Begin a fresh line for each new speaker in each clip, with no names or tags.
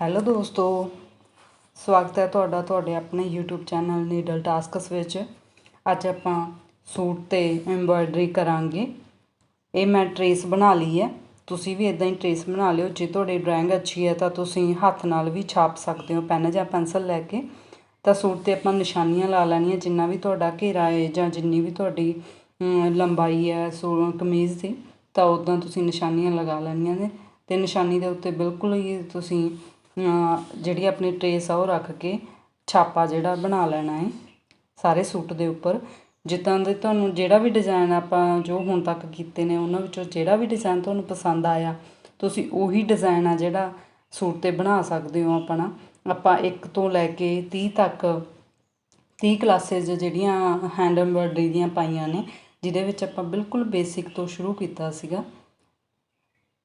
Hello ਦੋਸਤੋ, ਸਵਾਗਤ ਹੈ ਤੁਹਾਡਾ ਤੁਹਾਡੇ ਆਪਣੇ YouTube ਚੈਨਲ ਨੀਡਲ ਟਾਸਕਸ ਵਿੱਚ। ਅੱਜ ਆਪਾਂ ਸੂਟ ਤੇ ਐਮਬਰਾਇਡਰੀ ਕਰਾਂਗੇ। ਇਹ ਮੈਂ ਟਰੇਸ ਬਣਾ ਲਈ ਹੈ। ਤੁਸੀਂ ਵੀ ਇਦਾਂ ਹੀ ਟਰੇਸ ਬਣਾ ਲਿਓ। ਜੇ ਤੁਹਾਡੀ ਡਰਾਇੰਗ ਅੱਛੀ ਹੈ ਤਾਂ ਤੁਸੀਂ ਹੱਥ ਨਾਲ ਵੀ ਛਾਪ ਸਕਦੇ ਹੋ, ਪੈਨ ਜਾਂ ਪੈਨਸਲ ਲੈ ਕੇ। ਤਾਂ ਸੂਟ ਤੇ ਆਪਾਂ ਨਿਸ਼ਾਨੀਆਂ ਲਾ ਲੈਣੀਆਂ। ਜਿੰਨਾ ਵੀ ਤੁਹਾਡਾ ਘੇਰਾ ਹੈ ਜਾਂ ਜਿੰਨੀ ਵੀ ਤੁਹਾਡੀ ਲੰਬਾਈ ਹੈ, ਸੂ, ਕਮੀਜ਼ ਦੀ, ਤਾਂ ਉਦਾਂ ਤੁਸੀਂ ਨਿਸ਼ਾਨੀਆਂ ਲਗਾ ਲੈਣੀਆਂ ਨੇ। ਤੇ ਨਿਸ਼ਾਨੀ ਦੇ ਉੱਤੇ ਬਿਲਕੁਲ ਹੀ ਤੁਸੀਂ ਜਿਹੜੀ ਆਪਣੀ ਟਰੇਸ ਆ ਉਹ ਰੱਖ ਕੇ ਛਾਪਾ ਜਿਹੜਾ ਬਣਾ ਲੈਣਾ ਹੈ ਸਾਰੇ ਸੂਟ ਦੇ ਉੱਪਰ। ਜਿੱਦਾਂ ਦੇ ਤੁਹਾਨੂੰ ਜਿਹੜਾ ਵੀ ਡਿਜ਼ਾਇਨ ਆਪਾਂ ਜੋ ਹੁਣ ਤੱਕ ਕੀਤੇ ਨੇ, ਉਹਨਾਂ ਵਿੱਚੋਂ ਜਿਹੜਾ ਵੀ ਡਿਜ਼ਾਇਨ ਤੁਹਾਨੂੰ ਪਸੰਦ ਆਇਆ, ਤੁਸੀਂ ਉਹੀ ਡਿਜ਼ਾਇਨ ਆ ਜਿਹੜਾ ਸੂਟ ਤੇ ਬਣਾ ਸਕਦੇ ਹੋ ਆਪਣਾ। ਆਪਾਂ 1 ਤੋਂ ਲੈ ਕੇ 30 ਤੱਕ 30 ਕਲਾਸਿਸ ਜਿਹੜੀਆਂ ਹੈਂਡ ਐਮਬਰਾਇਡਰੀ ਦੀਆਂ ਪਾਈਆਂ ਨੇ, ਜਿਹਦੇ ਵਿੱਚ ਆਪਾਂ ਬਿਲਕੁਲ ਬੇਸਿਕ ਤੋਂ ਸ਼ੁਰੂ ਕੀਤਾ ਸੀਗਾ।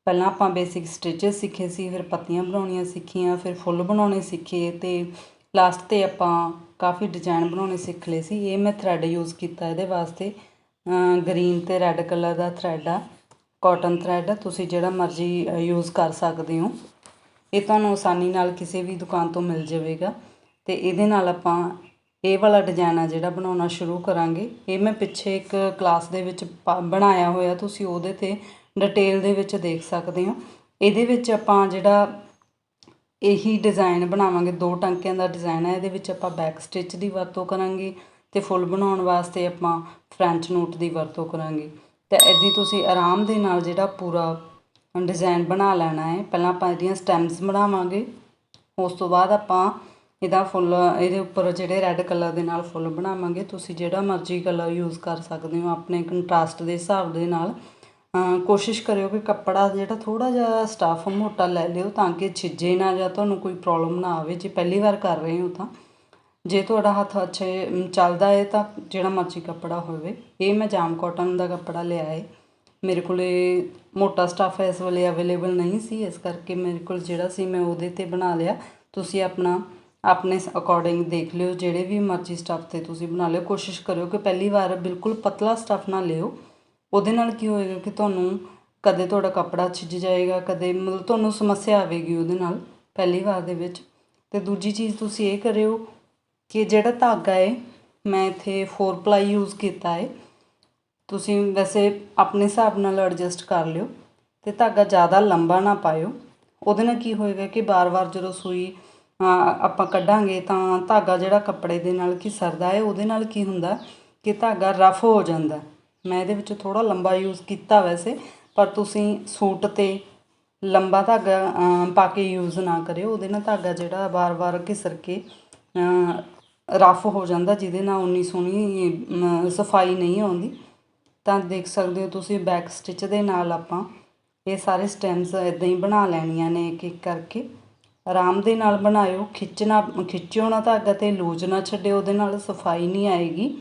ਪਹਿਲਾਂ ਆਪਾਂ ਬੇਸਿਕ ਸਟਿਚਸ ਸਿੱਖੇ ਸੀ, ਫਿਰ ਪੱਤੀਆਂ ਬਣਾਉਣੀਆਂ ਸਿੱਖੀਆਂ, ਫਿਰ ਫੁੱਲ ਬਣਾਉਣੇ ਸਿੱਖੇ ਅਤੇ ਲਾਸਟ ਤੇ ਆਪਾਂ ਕਾਫੀ ਡਿਜ਼ਾਈਨ ਬਣਾਉਣੇ ਸਿੱਖ ਲਏ ਸੀ। ਇਹ ਮੈਂ ਥ੍ਰੈਡ ਯੂਜ਼ ਕੀਤਾ ਇਹਦੇ ਵਾਸਤੇ। ਗ੍ਰੀਨ ਅਤੇ ਰੈੱਡ ਕਲਰ ਦਾ ਥ੍ਰੈਡ ਆ ਕਾਟਨ ਥ੍ਰੈਡ ਤੁਸੀਂ ਜਿਹੜਾ ਮਰਜ਼ੀ ਯੂਜ਼ ਕਰ ਸਕਦੇ ਹੋ। ਇਹ ਤੁਹਾਨੂੰ ਆਸਾਨੀ ਨਾਲ ਕਿਸੇ ਵੀ ਦੁਕਾਨ ਤੋਂ ਮਿਲ ਜਾਵੇਗਾ ਅਤੇ ਇਹਦੇ ਨਾਲ ਆਪਾਂ ਇਹ ਵਾਲਾ ਡਿਜ਼ਾਈਨ ਆ ਜਿਹੜਾ ਬਣਾਉਣਾ ਸ਼ੁਰੂ ਕਰਾਂਗੇ। ਇਹ ਮੈਂ ਪਿੱਛੇ ਇੱਕ ਕਲਾਸ ਦੇ ਵਿੱਚ ਪਾ- ਬਣਾਇਆ ਹੋਇਆ, ਤੁਸੀਂ ਉਹਦੇ ਤੇ ਡਿਟੇਲ ਦੇ ਵਿੱਚ ਦੇਖ ਸਕਦੇ ਹੋ। ਇਹਦੇ ਵਿੱਚ ਆਪਾਂ ਜਿਹੜਾ ਇਹੀ ਡਿਜ਼ਾਈਨ ਬਣਾਵਾਂਗੇ, ਦੋ ਟਾਂਕਿਆਂ ਦਾ ਡਿਜ਼ਾਈਨ ਹੈ। ਇਹਦੇ ਵਿੱਚ ਆਪਾਂ ਬੈਕ ਸਟਿਚ ਦੀ ਵਰਤੋਂ ਕਰਾਂਗੇ ਤੇ ਫੁੱਲ ਬਣਾਉਣ ਵਾਸਤੇ ਆਪਾਂ ਫ੍ਰੈਂਚ ਨੋਟ ਦੀ ਵਰਤੋਂ ਕਰਾਂਗੇ। ਤੇ ਐਦੀ ਤੁਸੀਂ ਆਰਾਮ ਦੇ ਨਾਲ ਜਿਹੜਾ ਪੂਰਾ ਡਿਜ਼ਾਈਨ ਬਣਾ ਲੈਣਾ ਹੈ। ਪਹਿਲਾਂ ਆਪਾਂ ਇਹਦੀਆਂ ਸਟੈਮਸ ਬਣਾਵਾਂਗੇ। ਉਸ ਤੋਂ ਬਾਅਦ ਆਪਾਂ ਇਹਦਾ ਫੁੱਲ ਇਹਦੇ ਉੱਪਰ ਜਿਹੜੇ ਰੈੱਡ ਕਲਰ ਦੇ ਨਾਲ ਫੁੱਲ ਬਣਾਵਾਂਗੇ। ਤੁਸੀਂ ਜਿਹੜਾ ਮਰਜ਼ੀ ਕਲਰ ਯੂਜ਼ ਕਰ ਸਕਦੇ ਹੋ ਆਪਣੇ ਕੰਟਰਾਸਟ ਦੇ ਹਿਸਾਬ ਦੇ ਨਾਲ। ਕੋਸ਼ਿਸ਼ ਕਰਿਓ ਕਿ ਕੱਪੜਾ ਜਿਹੜਾ ਥੋੜ੍ਹਾ ਜਿਹਾ ਸਟੱਫ ਮੋਟਾ ਲੈ ਲਿਓ ਤਾਂ ਕਿ ਛਿੱਜੇ ਨਾ ਜਾਂ ਤੁਹਾਨੂੰ ਕੋਈ ਪ੍ਰੋਬਲਮ ਨਾ ਆਵੇ। ਜੇ ਪਹਿਲੀ ਵਾਰ ਕਰ ਰਹੇ ਹੋ ਤਾਂ। ਜੇ ਤੁਹਾਡਾ ਹੱਥ ਅੱਛੇ ਚੱਲਦਾ ਹੈ ਤਾਂ ਜਿਹੜਾ ਮਰਜ਼ੀ ਕੱਪੜਾ ਹੋਵੇ। ਇਹ ਮੈਂ ਜਾਮ ਕਾਟਨ ਦਾ ਕੱਪੜਾ ਲਿਆ ਹੈ ਮੇਰੇ ਕੋਲੇ ਮੋਟਾ ਸਟੱਫ ਇਸ ਵੇਲੇ ਅਵੇਲੇਬਲ ਨਹੀਂ ਸੀ। ਇਸ ਕਰਕੇ ਮੇਰੇ ਕੋਲ ਜਿਹੜਾ ਸੀ ਮੈਂ ਉਹਦੇ ਤੇ ਬਣਾ ਲਿਆ। ਤੁਸੀਂ ਆਪਣਾ, ਆਪਣੇ ਅਕੋਰਡਿੰਗ ਦੇਖ ਲਿਓ। ਜਿਹੜੇ ਵੀ ਮਰਜ਼ੀ ਸਟੱਫ ਤੇ ਤੁਸੀਂ ਬਣਾ ਲਿਓ। ਕੋਸ਼ਿਸ਼ ਕਰਿਓ ਕਿ ਪਹਿਲੀ ਵਾਰ ਬਿਲਕੁਲ ਪਤਲਾ ਸਟੱਫ ਨਾ ਲਿਓ। ਉਹਦੇ ਨਾਲ ਕੀ ਹੋਏਗਾ ਕਿ ਤੁਹਾਨੂੰ ਕਦੇ ਤੁਹਾਡਾ ਕੱਪੜਾ ਛਿੱਜ ਜਾਏਗਾ, ਕਦੇ ਮਤਲਬ ਤੁਹਾਨੂੰ ਸਮੱਸਿਆ ਆਵੇਗੀ ਉਹਦੇ ਨਾਲ ਪਹਿਲੀ ਵਾਰ ਦੇ ਵਿੱਚ। ਅਤੇ ਦੂਜੀ ਚੀਜ਼ ਤੁਸੀਂ ਇਹ ਕਰਿਓ ਕਿ ਜਿਹੜਾ ਧਾਗਾ ਹੈ ਮੈਂ ਇੱਥੇ 4 ਪਲਾਈ ਯੂਜ਼ ਕੀਤਾ ਹੈ ਤੁਸੀਂ ਵੈਸੇ ਆਪਣੇ ਹਿਸਾਬ ਨਾਲ ਐਡਜਸਟ ਕਰ ਲਿਓ ਤੇ ਧਾਗਾ ਜ਼ਿਆਦਾ ਲੰਬਾ ਨਾ ਪਾਇਓ। ਉਹਦੇ ਨਾਲ ਕੀ ਹੋਏਗਾ ਕਿ ਬਾਰ-ਬਾਰ ਜਦੋਂ ਸੂਈ ਆਪਾਂ ਕੱਢਾਂਗੇ ਤਾਂ ਧਾਗਾ ਜਿਹੜਾ ਕੱਪੜੇ ਦੇ ਨਾਲ ਕੀ ਸਰਦਾ ਹੈ ਉਹਦੇ ਨਾਲ ਕੀ ਹੁੰਦਾ ਕਿ ਧਾਗਾ ਰਫ ਹੋ ਜਾਂਦਾ। ਮੈਂ ਇਹਦੇ ਵਿੱਚ ਥੋੜ੍ਹਾ ਲੰਬਾ ਯੂਜ਼ ਕੀਤਾ ਵੈਸੇ, ਪਰ ਤੁਸੀਂ ਸੂਟ ਤੇ ਲੰਬਾ ਧਾਗਾ ਪਾ ਕੇ ਯੂਜ਼ ਨਾ ਕਰਿਓ। ਉਹਦੇ ਨਾਲ ਧਾਗਾ ਜਿਹੜਾ ਵਾਰ ਵਾਰ ਘਿਸਰ ਕੇ ਰਫ ਹੋ ਜਾਂਦਾ, ਜਿਹਦੇ ਨਾਲ ਉਨੀ ਸੋਹਣੀ ਸਫ਼ਾਈ ਨਹੀਂ ਆਉਂਦੀ। ਤਾਂ ਦੇਖ ਸਕਦੇ ਹੋ ਤੁਸੀਂ ਬੈਕ ਸਟਿਚ ਦੇ ਨਾਲ ਆਪਾਂ ਇਹ ਸਾਰੇ ਸਟੈਮਸ ਇਦਾਂ ਹੀ ਬਣਾ ਲੈਣੀਆਂ ਨੇ ਇੱਕ ਇੱਕ ਕਰਕੇ। ਆਰਾਮ ਦੇ ਨਾਲ ਬਣਾਇਓ, ਖਿੱਚਣਾ, ਖਿੱਚਿਓ ਨਾ ਧਾਗਾ ਤੇ, ਲੂਜ ਨਾ ਛੱਡਿਓ, ਉਹਦੇ ਨਾਲ ਸਫ਼ਾਈ ਨਹੀਂ ਆਏਗੀ।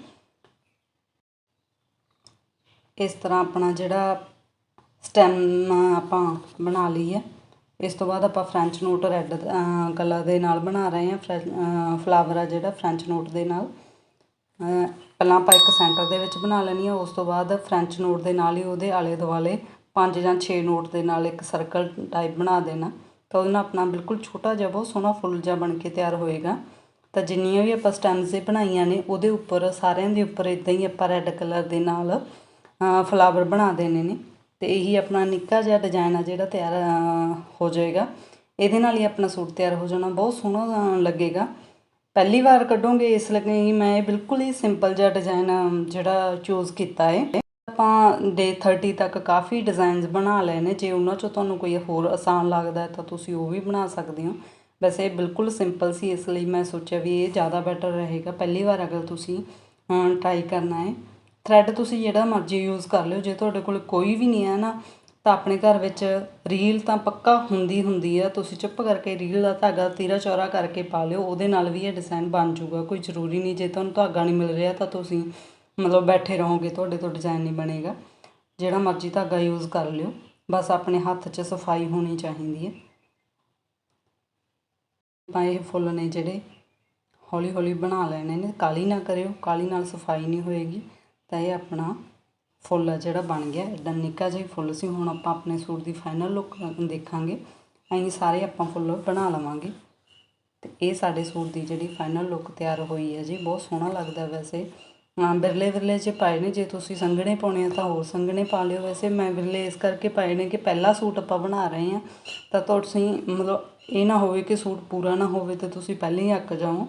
ਇਸ ਤਰ੍ਹਾਂ ਆਪਣਾ ਜਿਹੜਾ ਸਟੈਮ ਆਪਾਂ ਬਣਾ ਲਈ ਹੈ। ਇਸ ਤੋਂ ਬਾਅਦ ਆਪਾਂ ਫਰੈਂਚ ਨੋਟ ਰੈੱਡ ਕਲਰ ਦੇ ਨਾਲ ਬਣਾ ਰਹੇ ਹਾਂ। ਫਲਾਵਰ ਆ ਜਿਹੜਾ ਫਰੈਂਚ ਨੋਟ ਦੇ ਨਾਲ। ਪਹਿਲਾਂ ਆਪਾਂ ਇੱਕ ਸੈਂਟਰ ਦੇ ਵਿੱਚ ਬਣਾ ਲੈਣੀ ਆ ਉਸ ਤੋਂ ਬਾਅਦ ਫਰੈਂਚ ਨੋਟ ਦੇ ਨਾਲ ਹੀ ਉਹਦੇ ਆਲੇ ਦੁਆਲੇ ਪੰਜ ਜਾਂ 6 ਨੋਟ ਦੇ ਨਾਲ ਇੱਕ ਸਰਕਲ ਟਾਈਪ ਬਣਾ ਦੇਣਾ। ਤਾਂ ਉਹਦੇ ਨਾਲ ਆਪਣਾ ਬਿਲਕੁਲ ਛੋਟਾ ਜਿਹਾ, ਬਹੁਤ ਸੋਹਣਾ ਫੁੱਲ ਜਿਹਾ ਬਣ ਕੇ ਤਿਆਰ ਹੋਏਗਾ। ਤਾਂ ਜਿੰਨੀਆਂ ਵੀ ਆਪਾਂ ਸਟੈਮਸ ਬਣਾਈਆਂ ਨੇ, ਉਹਦੇ ਉੱਪਰ ਸਾਰਿਆਂ ਦੇ ਉੱਪਰ ਇਦਾਂ ਹੀ ਆਪਾਂ ਰੈੱਡ ਕਲਰ ਦੇ ਨਾਲ ਫਲਾਵਰ ਬਣਾ ਦੇਣੇ ਨੇ। ਅਤੇ ਇਹੀ ਆਪਣਾ ਨਿੱਕਾ ਜਿਹਾ ਡਿਜ਼ਾਈਨ ਆ ਜਿਹੜਾ ਤਿਆਰ ਹੋ ਜਾਏਗਾ। ਇਹਦੇ ਨਾਲ ਹੀ ਆਪਣਾ ਸੂਟ ਤਿਆਰ ਹੋ ਜਾਣਾ। ਬਹੁਤ ਸੋਹਣਾ ਲੱਗੇਗਾ। ਪਹਿਲੀ ਵਾਰ ਕੱਢੋਗੇ, ਇਸ ਲਈ ਮੈਂ ਇਹ ਬਿਲਕੁਲ ਹੀ ਸਿੰਪਲ ਜਿਹਾ ਡਿਜ਼ਾਈਨ ਜਿਹੜਾ ਚੂਜ਼ ਕੀਤਾ ਹੈ ਆਪਾਂ ਡੇ 30 ਤੱਕ ਕਾਫੀ ਡਿਜ਼ਾਈਨਸ ਬਣਾ ਲਏ ਨੇ। ਜੇ ਉਹਨਾਂ ਚੋਂ ਤੁਹਾਨੂੰ ਕੋਈ ਹੋਰ ਆਸਾਨ ਲੱਗਦਾ ਤਾਂ ਤੁਸੀਂ ਉਹ ਵੀ ਬਣਾ ਸਕਦੇ ਹੋ। ਵੈਸੇ ਇਹ ਬਿਲਕੁਲ ਸਿੰਪਲ ਸੀ, ਇਸ ਲਈ ਮੈਂ ਸੋਚਿਆ ਵੀ ਇਹ ਜ਼ਿਆਦਾ ਬੈਟਰ ਰਹੇਗਾ। ਪਹਿਲੀ ਵਾਰ ਅਗਰ ਤੁਸੀਂ ਟਰਾਈ ਕਰਨਾ ਹੈ ਥਰੈਡ ਤੁਸੀਂ ਜਿਹੜਾ ਮਰਜ਼ੀ ਯੂਜ਼ ਕਰ ਲਿਓ, ਜੇ ਤੁਹਾਡੇ ਕੋਲ ਕੋਈ ਵੀ ਨਹੀਂ ਹੈ ਨਾ, ਤਾਂ ਆਪਣੇ ਘਰ ਵਿੱਚ ਰੀਲ ਤਾਂ ਪੱਕਾ ਹੁੰਦੀ ਹੁੰਦੀ ਆ, ਤੁਸੀਂ ਚੁੱਪ ਕਰਕੇ ਰੀਲ ਦਾ ਧਾਗਾ ਤੀਰਾ ਚੌਰਾ ਕਰਕੇ ਪਾ ਲਿਓ, ਉਹਦੇ ਨਾਲ ਵੀ ਇਹ ਡਿਜ਼ਾਈਨ ਬਣ ਜਾਊਗਾ, ਕੋਈ ਜ਼ਰੂਰੀ ਨਹੀਂ, ਜੇ ਤੁਹਾਨੂੰ ਧਾਗਾ ਨਹੀਂ ਮਿਲ ਰਿਹਾ ਤਾਂ ਤੁਸੀਂ ਮਤਲਬ ਬੈਠੇ ਰਹੋਗੇ, ਤੁਹਾਡੇ ਤੋਂ ਡਿਜ਼ਾਈਨ ਨਹੀਂ ਬਣੇਗਾ, ਜਿਹੜਾ ਮਰਜ਼ੀ ਧਾਗਾ ਯੂਜ਼ ਕਰ ਲਿਓ, ਬਸ ਆਪਣੇ ਹੱਥ 'ਚ ਸਫ਼ਾਈ ਹੋਣੀ ਚਾਹੀਦੀ ਹੈ। ਤਾਂ ਇਹ ਫੁੱਲ ਨੇ ਜਿਹੜੇ ਹੌਲੀ ਹੌਲੀ ਬਣਾ ਲੈਣੇ ਨੇ ਕਾਲੀ ਨਾ ਕਰਿਓ ਕਾਲੀ ਨਾਲ ਸਫ਼ਾਈ ਨਹੀਂ ਹੋਏਗੀ। ਤਾਂ ਇਹ ਆਪਣਾ ਫੁੱਲ ਆ ਜਿਹੜਾ ਬਣ ਗਿਆ। ਐਡਾ ਨਿੱਕਾ ਜਿਹਾ ਫੁੱਲ ਸੀ। ਹੁਣ ਆਪਾਂ ਆਪਣੇ ਸੂਟ ਦੀ ਫਾਈਨਲ ਲੁੱਕ ਦੇਖਾਂਗੇ। ਐਂ ਸਾਰੇ ਆਪਾਂ ਫੁੱਲ ਬਣਾ ਲਵਾਂਗੇ। ਤੇ ਇਹ ਸਾਡੇ ਸੂਟ ਦੀ ਜਿਹੜੀ ਫਾਈਨਲ ਲੁੱਕ ਤਿਆਰ ਹੋਈ ਹੈ ਜੀ, ਬਹੁਤ ਸੋਹਣਾ ਲੱਗਦਾ ਵੈਸੇ। ਬਿਰਲੇ ਬਿਰਲੇ 'ਚ ਪਾਏ ਨੇ, ਜੇ ਤੁਸੀਂ ਸੰਘਣੇ ਪਾਉਣੇ ਆ ਤਾਂ ਹੋਰ ਸੰਘਣੇ ਪਾ ਲਿਓ। ਵੈਸੇ ਮੈਂ ਬਿਰਲੇ ਇਸ ਕਰਕੇ ਪਾਏ ਨੇ ਕਿ ਪਹਿਲਾ ਸੂਟ ਆਪਾਂ ਬਣਾ ਰਹੇ ਹਾਂ। ਤਾਂ, ਤੁਸੀਂ ਮਤਲਬ ਇਹ ਨਾ ਹੋਵੇ ਕਿ ਸੂਟ ਪੂਰਾ ਨਾ ਹੋਵੇ ਤੇ ਤੁਸੀਂ ਪਹਿਲਾਂ ਹੀ ਅੱਕ ਜਾਓ।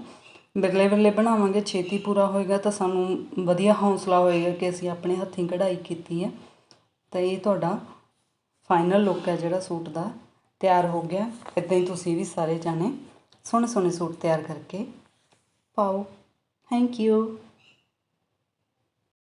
ਬਿਰਲੇ ਬਿਰਲੇ ਬਣਾਵਾਂਗੇ, ਛੇਤੀ ਪੂਰਾ ਹੋਏਗਾ ਤਾਂ ਸਾਨੂੰ ਵਧੀਆ ਹੌਸਲਾ ਹੋਏਗਾ ਕਿ ਅਸੀਂ ਆਪਣੇ ਹੱਥੀਂ ਕਢਾਈ ਕੀਤੀ ਹੈ। ਤਾਂ ਇਹ ਤੁਹਾਡਾ ਫਾਈਨਲ ਲੁੱਕ ਹੈ ਜਿਹੜਾ ਸੂਟ ਦਾ, ਤਿਆਰ ਹੋ ਗਿਆ। ਇਦਾਂ ਹੀ ਤੁਸੀਂ ਵੀ ਸਾਰੇ ਜਾਣੇ ਸੋਹਣੇ ਸੋਹਣੇ ਸੂਟ ਤਿਆਰ ਕਰਕੇ ਪਾਓ। Thank you